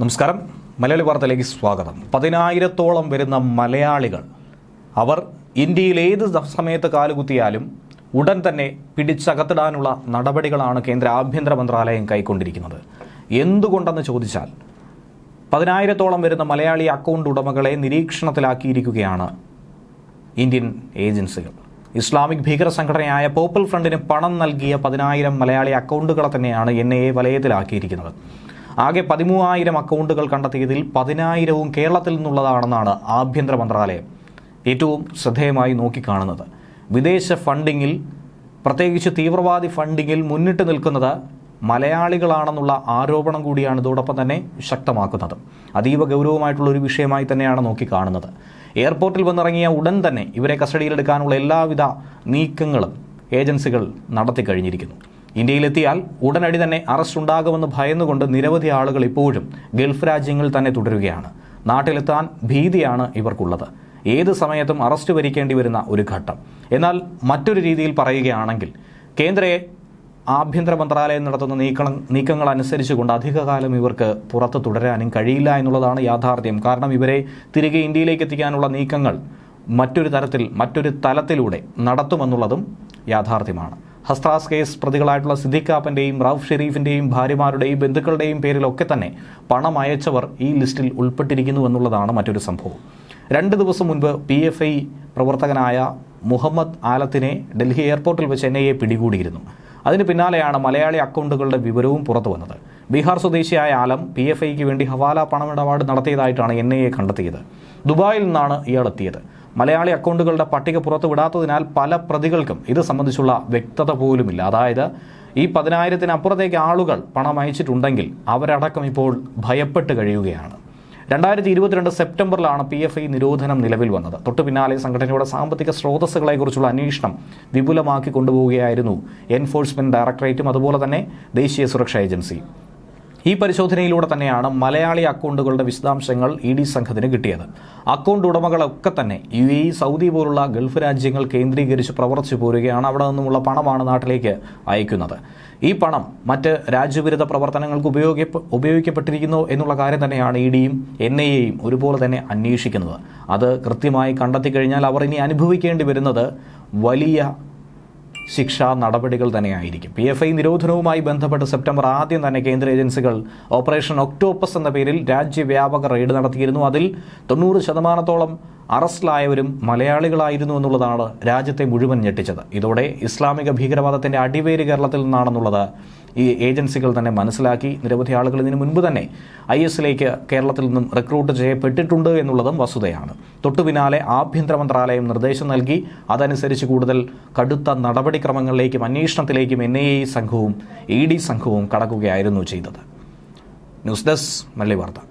നമസ്കാരം. മലയാളി വാർത്തയിലേക്ക് സ്വാഗതം. പതിനായിരത്തോളം വരുന്ന മലയാളികൾ അവർ ഇന്ത്യയിൽ ഏത് സമയത്ത് കാലുകുത്തിയാലും ഉടൻ തന്നെ പിടിച്ചകത്തിടാനുള്ള നടപടികളാണ് കേന്ദ്ര ആഭ്യന്തര മന്ത്രാലയം കൈക്കൊണ്ടിരിക്കുന്നത്. എന്തുകൊണ്ടെന്ന് ചോദിച്ചാൽ പതിനായിരത്തോളം വരുന്ന മലയാളി അക്കൗണ്ട് ഉടമകളെ നിരീക്ഷണത്തിലാക്കിയിരിക്കുകയാണ് ഇന്ത്യൻ ഏജൻസികൾ. ഇസ്ലാമിക് ഭീകര സംഘടനയായ പോപ്പിൾ ഫ്രണ്ടിന് പണം നൽകിയ പതിനായിരം മലയാളി അക്കൗണ്ടുകളെ തന്നെയാണ് എൻ ഐ എ വലയത്തിലാക്കിയിരിക്കുന്നത്. ആകെ പതിമൂവായിരം അക്കൗണ്ടുകൾ കണ്ടെത്തിയതിൽ പതിനായിരവും കേരളത്തിൽ നിന്നുള്ളതാണെന്നാണ് ആഭ്യന്തര മന്ത്രാലയം ഏറ്റവും ശ്രദ്ധേയമായി നോക്കിക്കാണുന്നത്. വിദേശ ഫണ്ടിങ്ങിൽ പ്രത്യേകിച്ച് തീവ്രവാദി ഫണ്ടിങ്ങിൽ മുന്നിട്ട് നിൽക്കുന്നത് മലയാളികളാണെന്നുള്ള ആരോപണം കൂടിയാണ് ഇതോടൊപ്പം തന്നെ ശക്തമാക്കുന്നത്. അതീവ ഗൗരവമായിട്ടുള്ള ഒരു വിഷയമായി തന്നെയാണ് നോക്കിക്കാണുന്നത്. എയർപോർട്ടിൽ വന്നിറങ്ങിയ ഉടൻ തന്നെ ഇവരെ കസ്റ്റഡിയിലെടുക്കാനുള്ള എല്ലാവിധ നീക്കങ്ങളും ഏജൻസികൾ നടത്തി കഴിഞ്ഞിരിക്കുന്നു ഇന്ത്യയിലെത്തിയാൽ ഉടനടി തന്നെ അറസ്റ്റ് ഉണ്ടാകുമെന്ന് ഭയന്നുകൊണ്ട് നിരവധി ആളുകൾ ഇപ്പോഴും ഗൾഫ് രാജ്യങ്ങളിൽ തന്നെ തുടരുകയാണ്. നാട്ടിലെത്താൻ ഭീതിയാണ് ഇവർക്കുള്ളത്. ഏത് സമയത്തും അറസ്റ്റ് വരിക്കേണ്ടി വരുന്ന ഒരു ഘട്ടം. എന്നാൽ മറ്റൊരു രീതിയിൽ പറയുകയാണെങ്കിൽ കേന്ദ്ര ആഭ്യന്തര മന്ത്രാലയം നടത്തുന്ന നീക്കം നീക്കങ്ങൾ അനുസരിച്ചുകൊണ്ട് അധികകാലം ഇവർക്ക് പുറത്ത് തുടരാനും കഴിയില്ല എന്നുള്ളതാണ് യാഥാർത്ഥ്യം. കാരണം ഇവരെ തിരികെ ഇന്ത്യയിലേക്ക് എത്തിക്കാനുള്ള നീക്കങ്ങൾ മറ്റൊരു തരത്തിൽ മറ്റൊരു തലത്തിലൂടെ നടത്തുമെന്നുള്ളതും യാഥാർത്ഥ്യമാണ്. ഹസ്ത്രാസ് കേസ് പ്രതികളായിട്ടുള്ള സിദ്ദിഖാപ്പന്റെയും റൌഫ് ഷെരീഫിന്റെയും ഭാര്യമാരുടെയും ബന്ധുക്കളുടെയും പേരിലൊക്കെ തന്നെ പണം അയച്ചവർ ഈ ലിസ്റ്റിൽ ഉൾപ്പെട്ടിരിക്കുന്നു എന്നുള്ളതാണ് മറ്റൊരു സംഭവം. രണ്ട് ദിവസം മുൻപ് പി എഫ് ഐ പ്രവർത്തകനായ മുഹമ്മദ് ആലത്തിനെ ഡൽഹി എയർപോർട്ടിൽ വെച്ച് എൻ ഐ എ പിടികൂടിയിരുന്നു. അതിന് പിന്നാലെയാണ് മലയാളി അക്കൗണ്ടുകളുടെ വിവരവും പുറത്തു വന്നത് ബീഹാർ സ്വദേശിയായ ആലം പി എഫ് ഐക്ക് വേണ്ടി ഹവാല പണമിടപാട് നടത്തിയതായിട്ടാണ് എൻ ഐ എ കണ്ടെത്തിയത്. ദുബായിൽ നിന്നാണ് ഇയാൾ എത്തിയത്. മലയാളി അക്കൗണ്ടുകളുടെ പട്ടിക പുറത്തു വിടാത്തതിനാൽ പല പ്രതികൾക്കും ഇത് സംബന്ധിച്ചുള്ള വ്യക്തത പോലുമില്ല. അതായത് ഈ പതിനായിരത്തിനപ്പുറത്തേക്ക് ആളുകൾ പണം അയച്ചിട്ടുണ്ടെങ്കിൽ അവരടക്കം ഇപ്പോൾ ഭയപ്പെട്ട് കഴിയുകയാണ്. രണ്ടായിരത്തി ഇരുപത്തിരണ്ട് സെപ്റ്റംബറിലാണ് പി എഫ് ഐ നിരോധനം നിലവിൽ വന്നത്. തൊട്ടു പിന്നാലെ സംഘടനയുടെ സാമ്പത്തിക സ്രോതസ്സുകളെക്കുറിച്ചുള്ള അന്വേഷണം വിപുലമാക്കി കൊണ്ടുപോവുകയായിരുന്നു എൻഫോഴ്സ്മെന്റ് ഡയറക്ടറേറ്റും അതുപോലെ തന്നെ ദേശീയ സുരക്ഷാ ഏജൻസി ഈ പരിശോധനയിലൂടെ തന്നെയാണ് മലയാളി അക്കൗണ്ടുകളുടെ വിശദാംശങ്ങൾ ഇ ഡി സംഘത്തിന് കിട്ടിയത്. അക്കൗണ്ട് ഉടമകളൊക്കെ തന്നെ യു എ സൗദി പോലുള്ള ഗൾഫ് രാജ്യങ്ങൾ കേന്ദ്രീകരിച്ച് പ്രവർത്തിച്ചു പോരുകയാണ് അവിടെ നിന്നുമുള്ള പണമാണ് നാട്ടിലേക്ക് അയക്കുന്നത്. ഈ പണം മറ്റ് രാജ്യവിരുദ്ധ പ്രവർത്തനങ്ങൾക്ക് ഉപയോഗ ഉപയോഗിക്കപ്പെട്ടിരിക്കുന്നു എന്നുള്ള കാര്യം തന്നെയാണ് ഇ ഡിയും എൻ ഐ എയും ഒരുപോലെ തന്നെ അന്വേഷിക്കുന്നത്. അത് കൃത്യമായി കണ്ടെത്തി കഴിഞ്ഞാൽ അവർ ഇനി അനുഭവിക്കേണ്ടി വരുന്നത് വലിയ ശിക്ഷാ നടപടികൾ തന്നെയായിരിക്കും. പി എഫ് ഐ നിരോധനവുമായി ബന്ധപ്പെട്ട് സെപ്റ്റംബർ ആദ്യം തന്നെ കേന്ദ്ര ഏജൻസികൾ ഓപ്പറേഷൻ ഒക്ടോപ്പസ് എന്ന പേരിൽ രാജ്യവ്യാപക റെയ്ഡ് നടത്തിയിരുന്നു. അതിൽ തൊണ്ണൂറ് ശതമാനത്തോളം അറസ്റ്റിലായവരും മലയാളികളായിരുന്നു എന്നുള്ളതാണ് രാജ്യത്തെ മുഴുവൻ ഞെട്ടിച്ചത്. ഇതോടെ ഇസ്ലാമിക ഭീകരവാദത്തിന്റെ അടിവേര് കേരളത്തിൽ നിന്നാണെന്നുള്ളത് ഈ ഏജൻസികൾ തന്നെ മനസ്സിലാക്കി. നിരവധി ആളുകൾ ഇതിനു മുൻപ് തന്നെ ഐ എസിലേക്ക് കേരളത്തിൽ നിന്നും റിക്രൂട്ട് ചെയ്യപ്പെട്ടിട്ടുണ്ട് എന്നുള്ളതും വസ്തുതയാണ്. തൊട്ടു പിന്നാലെ ആഭ്യന്തര മന്ത്രാലയം നിർദ്ദേശം നൽകി. അതനുസരിച്ച് കൂടുതൽ കടുത്ത നടപടിക്രമങ്ങളിലേക്കും അന്വേഷണത്തിലേക്കും എൻ ഐ എ സംഘവും ഇ ഡി സംഘവും കടക്കുകയായിരുന്നു ചെയ്തത്. ന്യൂസ് ഡെസ്ക് മല്ലി വാർത്ത.